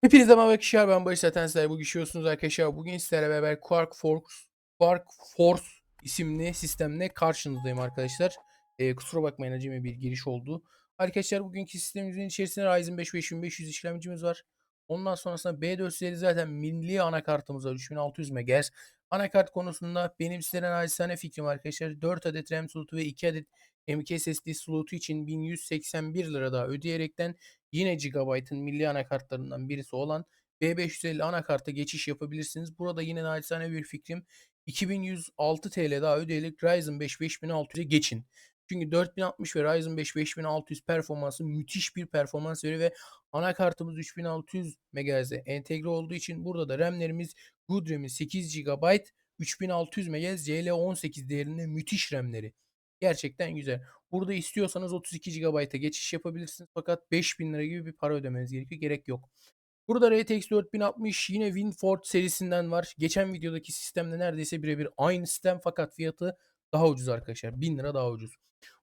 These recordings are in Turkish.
Hepinize merhaba arkadaşlar ben Barış zaten sizler bugün işiyorsunuz arkadaşlar. Bugün sizlerle beraber Quark Force, Quark Force isimli sistemle karşınızdayım arkadaşlar. Ee, kusura bakmayın acemi bir giriş oldu. Arkadaşlar bugünkü sistemimizin içerisinde Ryzen 5 5500 işlemcimiz var. Ondan sonrasında B400'leri zaten milli anakartımız var 3600 MHz. Anakart konusunda benim sizlere naçizane fikrim arkadaşlar. 4 adet RAM slotu ve 2 adet M.2 SSD slotu için 1181 lira daha ödeyerekten yine Gigabyte'ın milli anakartlarından birisi olan B550 anakarta geçiş yapabilirsiniz. Burada yine naçizane bir fikrim 2106 TL daha ödeyerek Ryzen 5 5600'e geçin. Çünkü 4060 ve Ryzen 5 5600 performansı müthiş bir performans veriyor ve anakartımız 3600 MHz'e entegre olduğu için burada da RAM'lerimiz Good RAM'i 8 GB 3600 MHz CL18 değerinde müthiş RAM'leri. Gerçekten güzel. Burada istiyorsanız 32 GB'a geçiş yapabilirsiniz. Fakat 5000 lira gibi bir para ödemeniz gerekiyor. Gerek yok. Burada RTX 4060 yine Winford serisinden var. Geçen videodaki sistemde neredeyse birebir aynı sistem fakat fiyatı daha ucuz arkadaşlar. 1000 lira daha ucuz.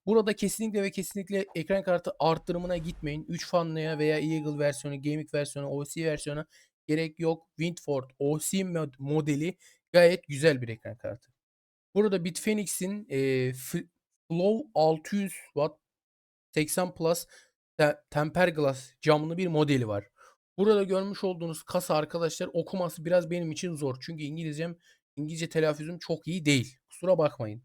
Burada kesinlikle ve kesinlikle ekran kartı arttırımına gitmeyin. 3 fanlıya veya Eagle versiyonu, Gaming versiyonu, OC versiyonu gerek yok. Windford OC modeli gayet güzel bir ekran kartı. Burada Bitfenix'in e, Flow 600 Watt 80 Plus te temper glass camlı bir modeli var. Burada görmüş olduğunuz kasa arkadaşlar okuması biraz benim için zor. Çünkü İngilizcem İngilizce telaffuzum çok iyi değil. Kusura bakmayın.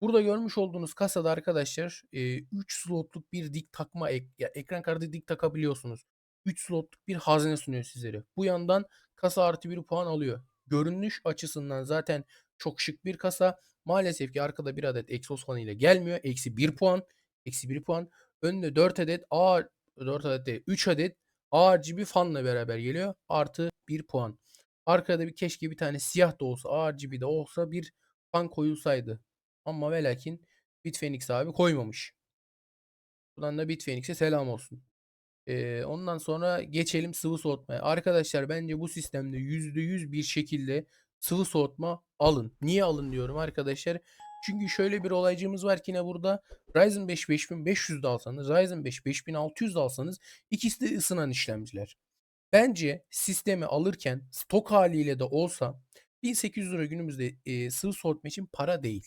Burada görmüş olduğunuz kasada arkadaşlar 3 slotluk bir dik takma ek, ya ekran kartı dik takabiliyorsunuz. 3 slotluk bir hazne sunuyor sizlere. Bu yandan kasa artı 1 puan alıyor. Görünüş açısından zaten çok şık bir kasa. Maalesef ki arkada bir adet egzoz fanı ile gelmiyor. Eksi 1 puan. Eksi 1 puan. Önünde 4 adet ağır 4 adet değil, 3 adet RGB fanla beraber geliyor. Artı 1 puan. Arkada bir keşke bir tane siyah da olsa RGB de olsa bir fan koyulsaydı. Ama ve lakin Bitfenix abi koymamış. Buradan da Bitfenix'e selam olsun. Ee, ondan sonra geçelim sıvı soğutmaya. Arkadaşlar bence bu sistemde %100 bir şekilde sıvı soğutma alın. Niye alın diyorum arkadaşlar. Çünkü şöyle bir olaycığımız var ki yine burada Ryzen 5 5500 de alsanız Ryzen 5 5600 de alsanız ikisi de ısınan işlemciler. Bence sistemi alırken stok haliyle de olsa 1800 lira günümüzde e, sıvı soğutma için para değil.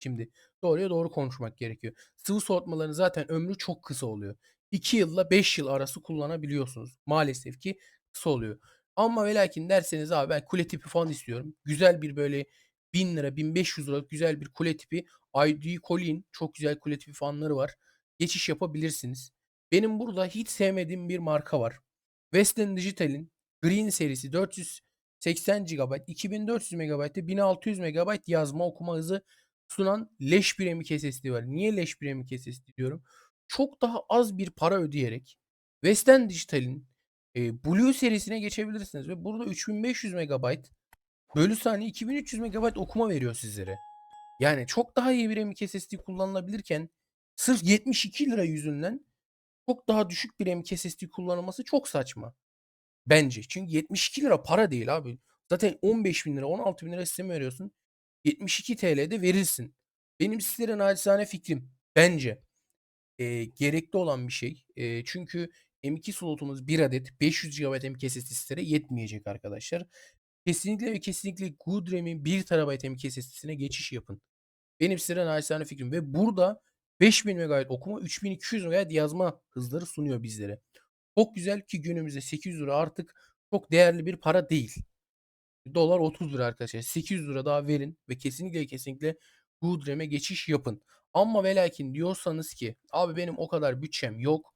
Şimdi doğruya doğru konuşmak gerekiyor. Sıvı soğutmaların zaten ömrü çok kısa oluyor. 2 yılla 5 yıl arası kullanabiliyorsunuz. Maalesef ki kısa oluyor. Ama ve lakin derseniz abi ben kule tipi fan istiyorum. Güzel bir böyle 1000 lira 1500 liralık güzel bir kule tipi ID Colin çok güzel kule tipi fanları var. Geçiş yapabilirsiniz. Benim burada hiç sevmediğim bir marka var. Western Digital'in Green serisi 480 GB 2400 MB'de 1600 MB yazma okuma hızı sunan leş bir M.2 SSD var. Niye leş bir M.2 SSD diyorum? Çok daha az bir para ödeyerek Western Digital'in e, Blue serisine geçebilirsiniz ve burada 3500 MB bölü saniye 2300 MB okuma veriyor sizlere. Yani çok daha iyi bir M.2 SSD kullanılabilirken sırf 72 lira yüzünden çok daha düşük bir M.2 SSD kullanılması çok saçma. Bence. Çünkü 72 lira para değil abi. Zaten 15 bin lira 16 bin lira sistemi veriyorsun. 72 TL'de verilsin. Benim sizlere naçizane fikrim bence e, gerekli olan bir şey. E, çünkü M2 slotumuz 1 adet 500 GB M.2 SSD'lere yetmeyecek arkadaşlar. Kesinlikle ve kesinlikle Good RAM'in 1 TB M.2 SSD'sine geçiş yapın. Benim sizlere naçizane fikrim ve burada 5000 MB okuma 3200 MB yazma hızları sunuyor bizlere. Çok güzel ki günümüzde 800 lira artık çok değerli bir para değil. Dolar 30 lira arkadaşlar. 800 lira daha verin ve kesinlikle kesinlikle Good RAM'e geçiş yapın. Ama ve lakin diyorsanız ki abi benim o kadar bütçem yok.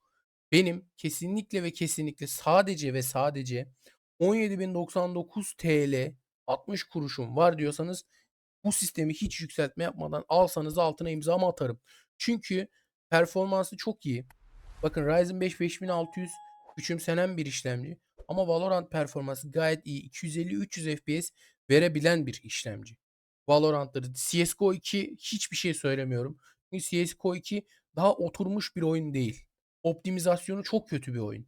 Benim kesinlikle ve kesinlikle sadece ve sadece 17.099 TL 60 kuruşum var diyorsanız bu sistemi hiç yükseltme yapmadan alsanız altına imzamı atarım. Çünkü performansı çok iyi. Bakın Ryzen 5 5600 küçümsenen bir işlemci. Ama Valorant performansı gayet iyi. 250-300 FPS verebilen bir işlemci. Valorant'ları CSGO 2 hiçbir şey söylemiyorum. Çünkü CSGO 2 daha oturmuş bir oyun değil. Optimizasyonu çok kötü bir oyun.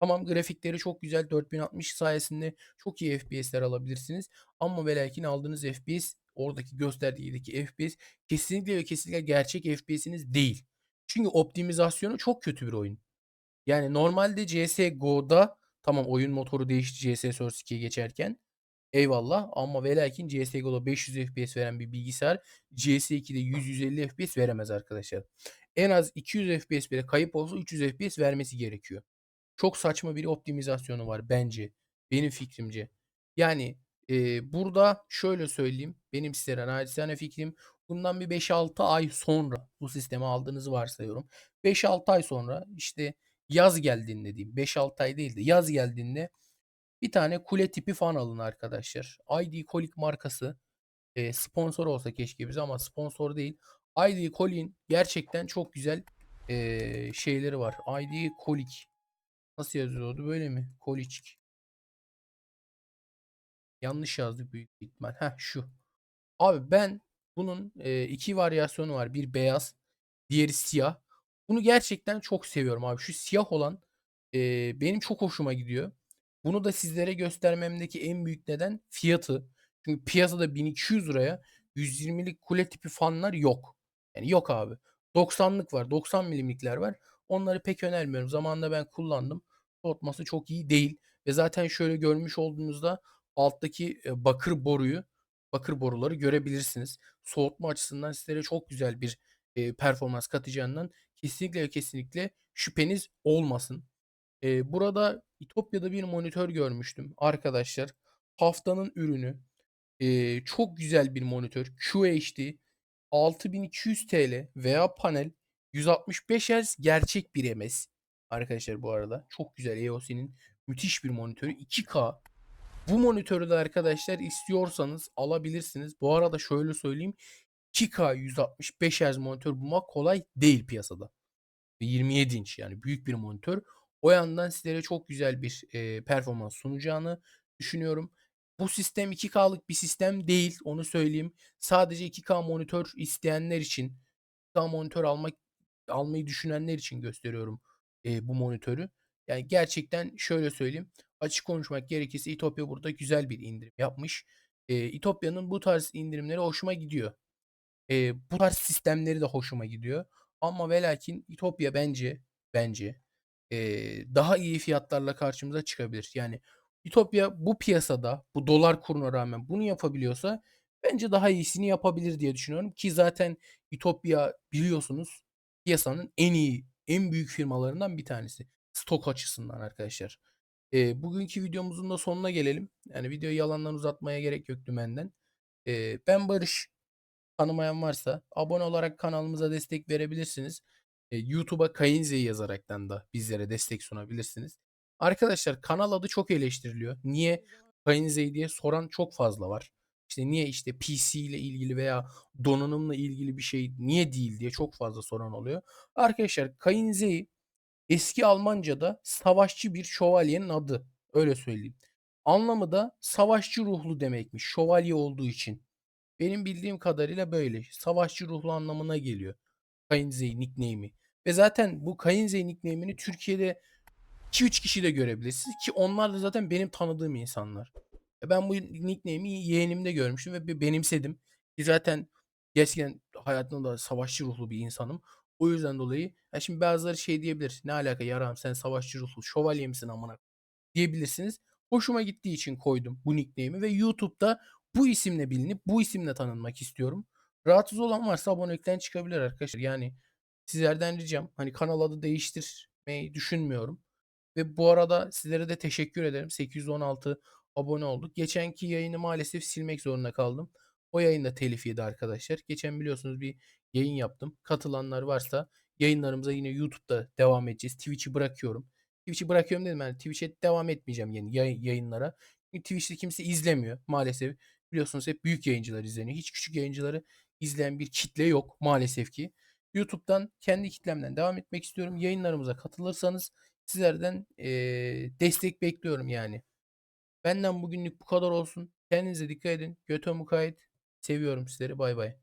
Tamam grafikleri çok güzel 4060 sayesinde çok iyi FPS'ler alabilirsiniz. Ama ve lakin aldığınız FPS oradaki gösterdiğindeki FPS kesinlikle ve kesinlikle gerçek FPS'iniz değil. Çünkü optimizasyonu çok kötü bir oyun. Yani normalde CSGO'da Tamam oyun motoru değişti CS Source 2'ye geçerken. Eyvallah ama ve lakin CSGO'da 500 FPS veren bir bilgisayar CS2'de 100-150 FPS veremez arkadaşlar. En az 200 FPS bile kayıp olsa 300 FPS vermesi gerekiyor. Çok saçma bir optimizasyonu var bence. Benim fikrimce. Yani e, burada şöyle söyleyeyim. Benim sizlere naçizane fikrim bundan bir 5-6 ay sonra bu sistemi aldığınızı varsayıyorum. 5-6 ay sonra işte yaz geldiğinde diyeyim. 5-6 ay değil de yaz geldiğinde bir tane kule tipi fan alın arkadaşlar. ID Kolik markası e, sponsor olsa keşke bize ama sponsor değil. ID Kolik'in gerçekten çok güzel e, şeyleri var. ID Kolik nasıl yazıyordu böyle mi? Kolik. Yanlış yazdık büyük ihtimal. Heh şu. Abi ben bunun e, iki varyasyonu var. Bir beyaz, diğeri siyah. Bunu gerçekten çok seviyorum abi. Şu siyah olan e, benim çok hoşuma gidiyor. Bunu da sizlere göstermemdeki en büyük neden fiyatı. Çünkü piyasada 1200 liraya 120'lik kule tipi fanlar yok. Yani yok abi. 90'lık var. 90 milimlikler var. Onları pek önermiyorum. Zamanında ben kullandım. Soğutması çok iyi değil. Ve zaten şöyle görmüş olduğunuzda alttaki bakır boruyu bakır boruları görebilirsiniz. Soğutma açısından sizlere çok güzel bir e, performans katacağından kesinlikle kesinlikle şüpheniz olmasın. E, burada İtopya'da bir monitör görmüştüm arkadaşlar. Haftanın ürünü. E, çok güzel bir monitör. QHD 6200 TL veya panel 165 Hz gerçek bir MS. Arkadaşlar bu arada çok güzel EOS'nin müthiş bir monitörü 2K bu monitörü de arkadaşlar istiyorsanız alabilirsiniz. Bu arada şöyle söyleyeyim. 2K 165 Hz monitör bulmak kolay değil piyasada. 27 inç yani büyük bir monitör. O yandan sizlere çok güzel bir e, performans sunacağını düşünüyorum. Bu sistem 2K'lık bir sistem değil onu söyleyeyim. Sadece 2K monitör isteyenler için 2K monitör almak almayı düşünenler için gösteriyorum e, bu monitörü. Yani gerçekten şöyle söyleyeyim. Açık konuşmak gerekirse İtopya burada güzel bir indirim yapmış. E, İtopya'nın bu tarz indirimleri hoşuma gidiyor. E, bu tarz sistemleri de hoşuma gidiyor. Ama ve lakin İtopya bence bence e, daha iyi fiyatlarla karşımıza çıkabilir. Yani İtopya bu piyasada bu dolar kuruna rağmen bunu yapabiliyorsa bence daha iyisini yapabilir diye düşünüyorum. Ki zaten İtopya biliyorsunuz piyasanın en iyi en büyük firmalarından bir tanesi. Stok açısından arkadaşlar. E, bugünkü videomuzun da sonuna gelelim. Yani videoyu yalandan uzatmaya gerek yok dümenden. E, ben Barış. Tanımayan varsa abone olarak kanalımıza destek verebilirsiniz. E, YouTube'a Kayınze'yi yazaraktan da bizlere destek sunabilirsiniz. Arkadaşlar kanal adı çok eleştiriliyor. Niye Kayınze'yi diye soran çok fazla var. İşte niye işte PC ile ilgili veya donanımla ilgili bir şey niye değil diye çok fazla soran oluyor. Arkadaşlar Kayınze'yi Eski Almanca'da savaşçı bir şövalyenin adı. Öyle söyleyeyim. Anlamı da savaşçı ruhlu demekmiş. Şövalye olduğu için. Benim bildiğim kadarıyla böyle. Savaşçı ruhlu anlamına geliyor. Kainzey nickname'i. Ve zaten bu Kainzey nickname'ini Türkiye'de 2-3 kişi de görebilirsiniz. Ki onlar da zaten benim tanıdığım insanlar. Ben bu nickname'i yeğenimde görmüştüm ve benimsedim. Ki zaten gerçekten hayatımda da savaşçı ruhlu bir insanım. O yüzden dolayı ya şimdi bazıları şey diyebilir. Ne alaka yaram sen savaşçı ruhlu şövalye misin amına diyebilirsiniz. Hoşuma gittiği için koydum bu nickname'i ve YouTube'da bu isimle bilinip bu isimle tanınmak istiyorum. Rahatsız olan varsa abonelikten çıkabilir arkadaşlar. Yani sizlerden ricam hani kanal adı değiştirmeyi düşünmüyorum. Ve bu arada sizlere de teşekkür ederim. 816 abone olduk. Geçenki yayını maalesef silmek zorunda kaldım. O yayın da telif yedi arkadaşlar. Geçen biliyorsunuz bir yayın yaptım. Katılanlar varsa yayınlarımıza yine YouTube'da devam edeceğiz. Twitch'i bırakıyorum. Twitch'i bırakıyorum dedim yani Twitch'e devam etmeyeceğim yani yay- yayınlara. Çünkü Twitch'te kimse izlemiyor maalesef. Biliyorsunuz hep büyük yayıncılar izleniyor. Hiç küçük yayıncıları izleyen bir kitle yok maalesef ki. YouTube'dan kendi kitlemden devam etmek istiyorum. Yayınlarımıza katılırsanız sizlerden eee, destek bekliyorum yani. Benden bugünlük bu kadar olsun. Kendinize dikkat edin. Götü mukayyet. Seviyorum sizleri. Bay bay.